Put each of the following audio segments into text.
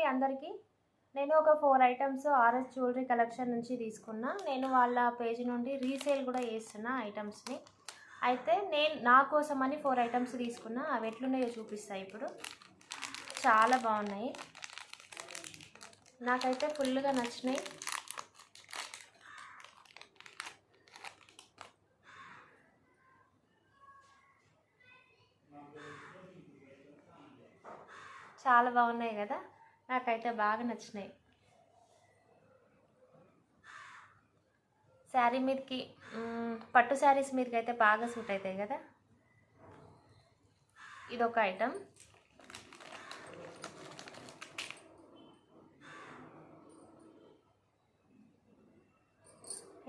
అండి అందరికీ. నేను ఒక four items RS jewellery collection నుంచి తీసుకున్నా. నేను వాళ్ళ పేజ్ నుండి రీసేల్ కూడా చేస్తున్నా ఐటమ్స్ని. అయితే నేను నా కోసమని ఫోర్ ఐటమ్స్ తీసుకున్నా. అవి ఎట్లున్నాయో చూపిస్తాయి ఇప్పుడు. చాలా బాగున్నాయి. నాకైతే ఫుల్గా నచ్చినాయి. చాలా బాగున్నాయి కదా. నాకైతే బాగా నచ్చినాయి. శారీ మీదకి పట్టు శారీస్ మీదకి అయితే బాగా సూట్ అవుతాయి కదా? ఇదొక ఐటమ్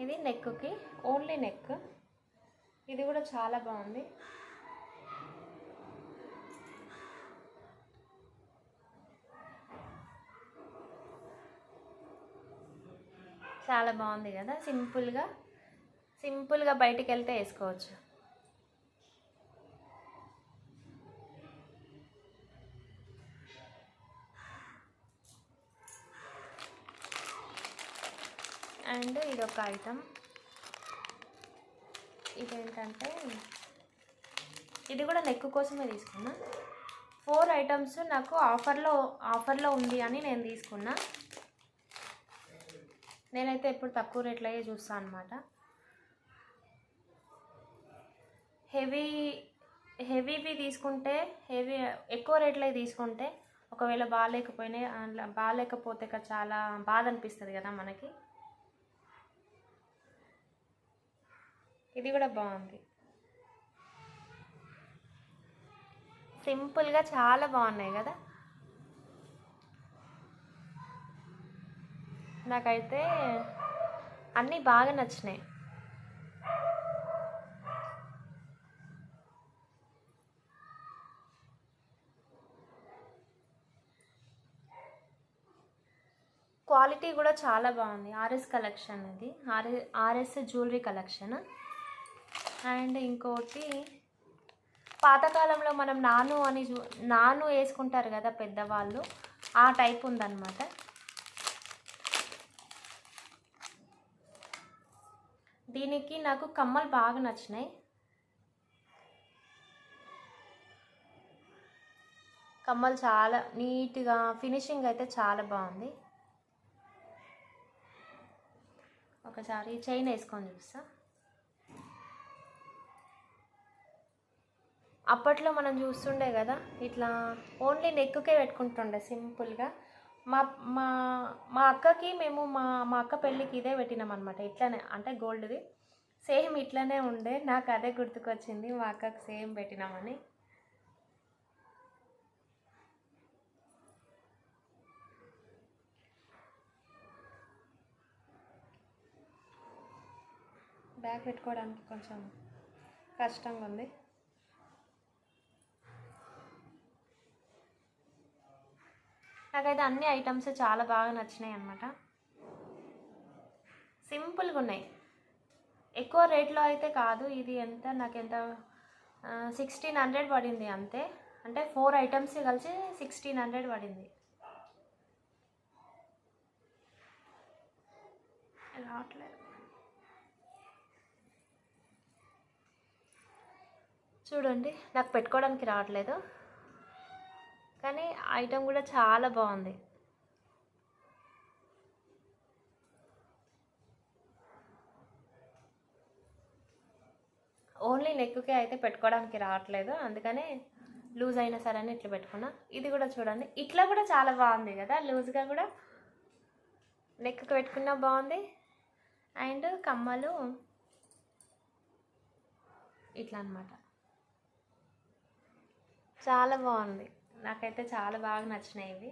ఇది నెక్కి ఓన్లీ నెక్ ఇది కూడా చాలా బాగుంది. చాలా బాగుంది కదా? సింపుల్గా సింపుల్గా బయటికి వెళ్తే వేసుకోవచ్చు. అండ్ ఇదొక ఐటమ్. ఇదేంటంటే ఇది కూడా నెక్ కోసమే తీసుకున్నా. ఫోర్ ఐటమ్స్ నాకు ఆఫర్లో ఆఫర్లో ఉంది అని నేను తీసుకున్నా. నేనైతే ఎప్పుడు తక్కువ రేట్లయే చూస్తాను అనమాట హెవీ హెవీవి తీసుకుంటే హెవీ ఎక్కువ రేట్లో తీసుకుంటే ఒకవేళ బాగాలేకపోయినా అందులో బాగాలేకపోతే చాలా బాధ అనిపిస్తుంది కదా మనకి. ఇది కూడా బాగుంది. సింపుల్గా చాలా బాగున్నాయి కదా. నాకైతే అన్నీ బాగా నచ్చినాయి. క్వాలిటీ కూడా చాలా బాగుంది. ఆర్ఎస్ కలెక్షన్ ఇది. RS RS jewellery collection. And ఇంకోటి పాతకాలంలో మనం నాను అని నాను వేసుకుంటారు కదా పెద్దవాళ్ళు ఆ టైప్ ఉందన్నమాట. దీనికి నాకు కమ్మలు బాగా నచ్చినాయి. కమ్మలు చాలా నీట్గా ఫినిషింగ్ అయితే చాలా బాగుంది. ఒకసారి చైన్ వేసుకొని చూస్తా అప్పట్లో మనం చూస్తుండే కదా ఇట్లా ఓన్లీ నెక్కుకే పెట్టుకుంటుండే సింపుల్గా. మా మా మా అక్కకి మేము మా మా అక్క పెళ్ళికి ఇదే పెట్టినాం అనమాట ఇట్లానే అంటే గోల్డ్ది. సేమ్ ఇట్లానే ఉండే. నాకు అదే గుర్తుకొచ్చింది. మా అక్కకి సేమ్ పెట్టినామని. బ్యాగ్ పెట్టుకోవడానికి కొంచెం కష్టంగా ఉంది నాకైతే అన్ని ఐటమ్స్ చాలా బాగా నచ్చినాయి అనమాట సింపుల్గా ఉన్నాయి. ఎక్కువ రేట్లో అయితే కాదు. ఇది ఎంత నాకు ఎంత సిక్స్టీన్ హండ్రెడ్ పడింది అంతే. అంటే ఫోర్ ఐటమ్స్ కలిసి సిక్స్టీన్ హండ్రెడ్ పడింది. రావట్లేదు. చూడండి నాకు పెట్టుకోవడానికి రావట్లేదు. కానీ ఐటమ్ కూడా చాలా బాగుంది. ఓన్లీ నెక్కే అయితే పెట్టుకోవడానికి రావట్లేదు. అందుకనే లూజ్ అయినా సరే అని ఇట్లా పెట్టుకున్నా. ఇది కూడా చూడండి. ఇట్లా కూడా చాలా బాగుంది కదా లూజ్గా కూడా. నెక్కుకి పెట్టుకున్నా బాగుంది. అండ్ కమ్మలు ఇట్లా అనమాట చాలా బాగుంది. నాకైతే చాలా బాగా నచ్చినాయి ఇవి.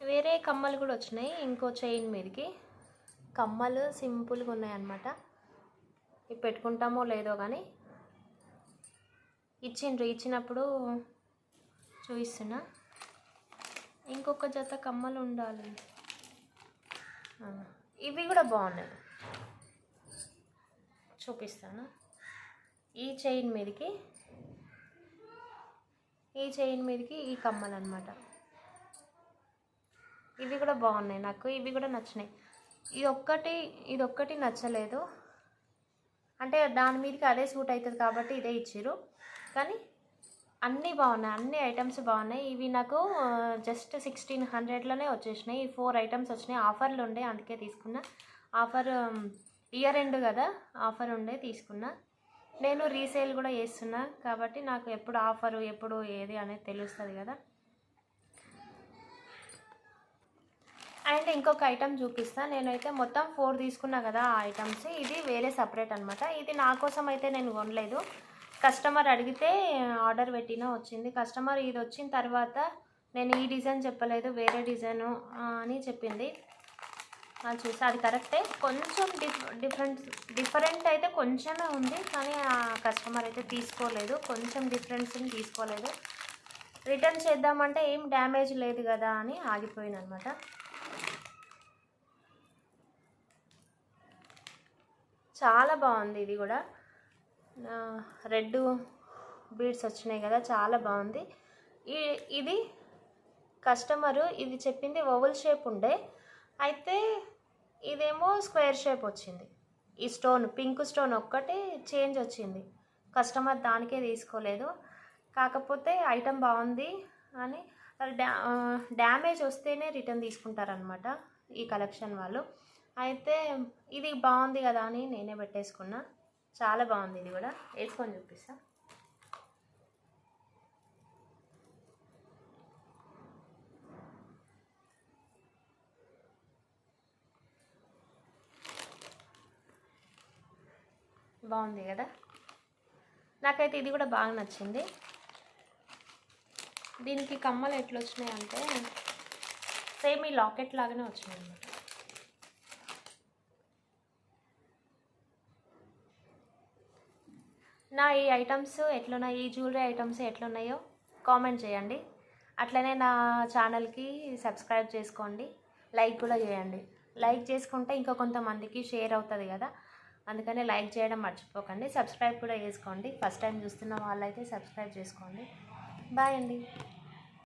వేరే కమ్మలు కూడా వచ్చినాయి. ఇంకో చైన్ మీదకి. కమ్మలు సింపుల్గా ఉన్నాయి అన్నమాట ఇవి పెట్టుకుంటామో లేదో కానీ ఇచ్చిండ్రు. ఇచ్చినప్పుడు చూపిస్తున్నా. ఇంకొక జత కమ్మలు ఉండాలి. ఇవి కూడా బాగున్నాయి. చూపిస్తాను. ఈ చైన్ మీదకి ఈ చైన్ మీదకి ఈ కమ్మలు అనమాట ఇవి కూడా బాగున్నాయి నాకు ఇవి కూడా నచ్చినాయి. ఇది ఒక్కటి ఇది ఒక్కటి నచ్చలేదు. అంటే దాని మీదకి అదే సూట్ అవుతుంది కాబట్టి ఇదే ఇచ్చిర్రు. కానీ అన్నీ బాగున్నాయి అన్ని ఐటమ్స్ బాగున్నాయి. ఇవి నాకు జస్ట్ సిక్స్టీన్ హండ్రెడ్లోనే వచ్చేసినాయి. ఈ ఫోర్ ఐటమ్స్ వచ్చినాయి. ఆఫర్లు ఉండే అందుకే తీసుకున్నా. ఆఫర్ ఇయర్ ఎండ్ కదా ఆఫర్ ఉండే తీసుకున్నా. నేను రీసేల్ కూడా చేస్తున్నా కాబట్టి నాకు ఎప్పుడు ఆఫరు ఎప్పుడు ఏది అనేది తెలుస్తుంది కదా. అండ్ ఇంకొక ఐటమ్ చూపిస్తాను నేనైతే మొత్తం ఫోర్ తీసుకున్నా కదా ఆ ఐటమ్స్ ఇది వేరే సపరేట్ అనమాట ఇది నా కోసం అయితే నేను కొనలేదు. కస్టమర్ అడిగితే ఆర్డర్ పెట్టినా వచ్చింది. కస్టమర్ ఇది వచ్చిన తర్వాత నేను ఈ డిజైన్ చెప్పలేదు వేరే డిజైను అని చెప్పింది. చూసి అది కరెక్టే. కొంచెం డిఫ్ డిఫరెంట్ డిఫరెంట్ అయితే కొంచెమే ఉంది కానీ ఆ కస్టమర్ అయితే తీసుకోలేదు. కొంచెం డిఫరెన్స్ని తీసుకోలేదు. రిటర్న్ చేద్దామంటే ఏం డ్యామేజ్ లేదు కదా అని ఆగిపోయింది అనమాట చాలా బాగుంది ఇది కూడా. రెడ్ బీడ్స్ వచ్చినాయి కదా చాలా బాగుంది. ఇది కస్టమరు ఇది చెప్పింది ఓవల్ షేప్ ఉండే. అయితే ఇదేమో స్క్వేర్ షేప్ వచ్చింది. ఈ స్టోన్ పింక్ స్టోన్ ఒక్కటే చేంజ్ వచ్చింది. కస్టమర్ దానికే తీసుకోలేదు. కాకపోతే ఐటెం బాగుంది అని డ్యా డ్యామేజ్ వస్తేనే రిటర్న్ తీసుకుంటారనమాట ఈ కలెక్షన్ వాళ్ళు. అయితే ఇది బాగుంది కదా అని నేనే పెట్టేసుకున్నా. చాలా బాగుంది ఇది కూడా. వేసుకొని చూపిస్తాను బాగుంది కదా? నాకైతే ఇది కూడా బాగా నచ్చింది. దీనికి కమ్మలు ఎట్లా వచ్చినాయి అంటే సేమ్ ఈ లాకెట్ లాగానే వచ్చినాయి అన్నమాట నా ఈ ఐటమ్స్ ఎట్లున్నాయి? ఈ జ్యువెలరీ ఐటమ్స్ ఎట్లున్నాయో కామెంట్ చేయండి. అట్లనే నా ఛానల్కి సబ్స్క్రైబ్ చేసుకోండి. లైక్ కూడా చేయండి. లైక్ చేసుకుంటే ఇంకా కొంతమందికి షేర్ అవుతుంది కదా? అందుకని లైక్ చేయడం మర్చిపోకండి. సబ్స్క్రైబ్ కూడా చేసుకోండి. ఫస్ట్ టైం చూస్తున్న వాళ్ళైతే సబ్స్క్రైబ్ చేసుకోండి. బాయ్ అండి.